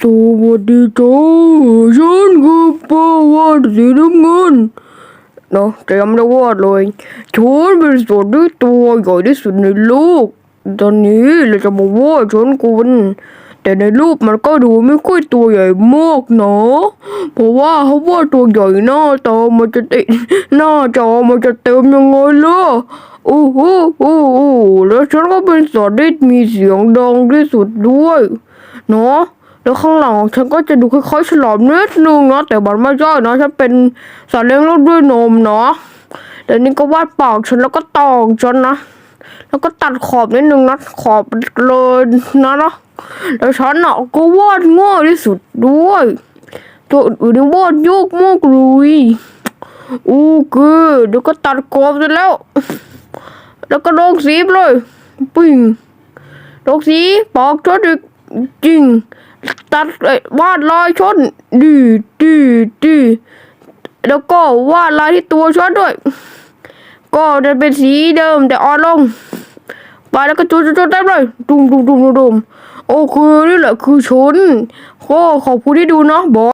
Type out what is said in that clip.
สวัสดีจ้าฉันคือปาวาดสีน้ำเงินเนาะจำได้ว่าเลยฉันเป็นสัตว์ที่ตัวใหญ่ที่สุดในโลกตอนนี้เราจะมาว่าดฉันคุณ แต่ในรูปมันก็ดูไม่ค่อยตัวใหญ่มากเนาะเพราะว่าเขาว่าตัวใหญ่หน้าตามันจะติดหน้าจอมันจะเต็มยังไงล่ะโอ้โหโอ้โหแล้วฉันก็เป็นสัตว์ที่มีเสียงดังที่สุดด้วย เนาะ แล้วข้างหลังของฉันก็จะดูคล้ายๆฉลามนิดนึงนะแต่มันไม่ใช่นะฉันเป็นสัตว์เลี้ยงลูกด้วยนมเนาะแต่นี่ก็วาดปากฉันแล้วก็ตองฉันนะแล้วก็ตัดขอบนิดนึงนะขอบเลยนะเนาะแล้วฉันอะก็วาดง่ายที่สุดด้วย ตัวอื่นๆนี่วาดยกมากเลยโอเคเดี๋ยวก็ตัดขอบเสร็จแล้ว แล้วก็ลงสีเลยปิ้งลงสีปอกชนอีกจริง ตัดเลยวาดลายชนดีดีดีแล้วก็วาดลายที่ตัวชนด้วย ก็จะเป็นสีเดิมแต่อ่อนลง ไปแล้วก็จุดจุดได้เลยดุมดุมดุมดุมโอเคนี่แหละคือชนก็ขอบคุณที่ดูเนาะบอ